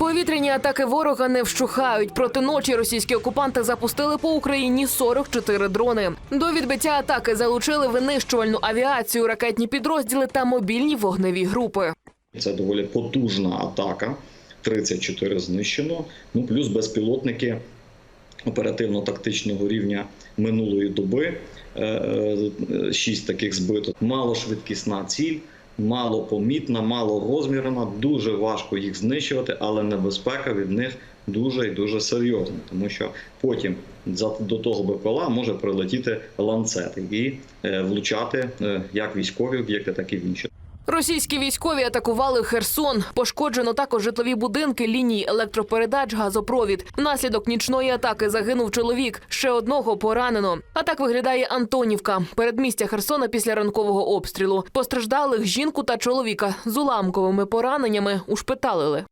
Повітряні атаки ворога не вщухають. Проти ночі російські окупанти запустили по Україні 44 дрони. До відбиття атаки залучили винищувальну авіацію, ракетні підрозділи та мобільні вогневі групи. Це доволі потужна атака. 34 знищено. Ну плюс безпілотники оперативно-тактичного рівня минулої доби. 6 таких збито. Малошвидкісна ціль, малопомітна, малорозмірна. Дуже важко їх знищувати, але небезпека від них дуже і дуже серйозна, тому що потім до того БПЛА може прилетіти ланцет і е, влучати е, як військові об'єкти, так і в інші. Російські військові атакували Херсон. Пошкоджено також житлові будинки, лінії електропередач, газопровід. Внаслідок нічної атаки загинув чоловік. Ще одного поранено. А так виглядає Антонівка. Передмістя Херсона після ранкового обстрілу. Постраждалих жінку та чоловіка з уламковими пораненнями ушпиталили.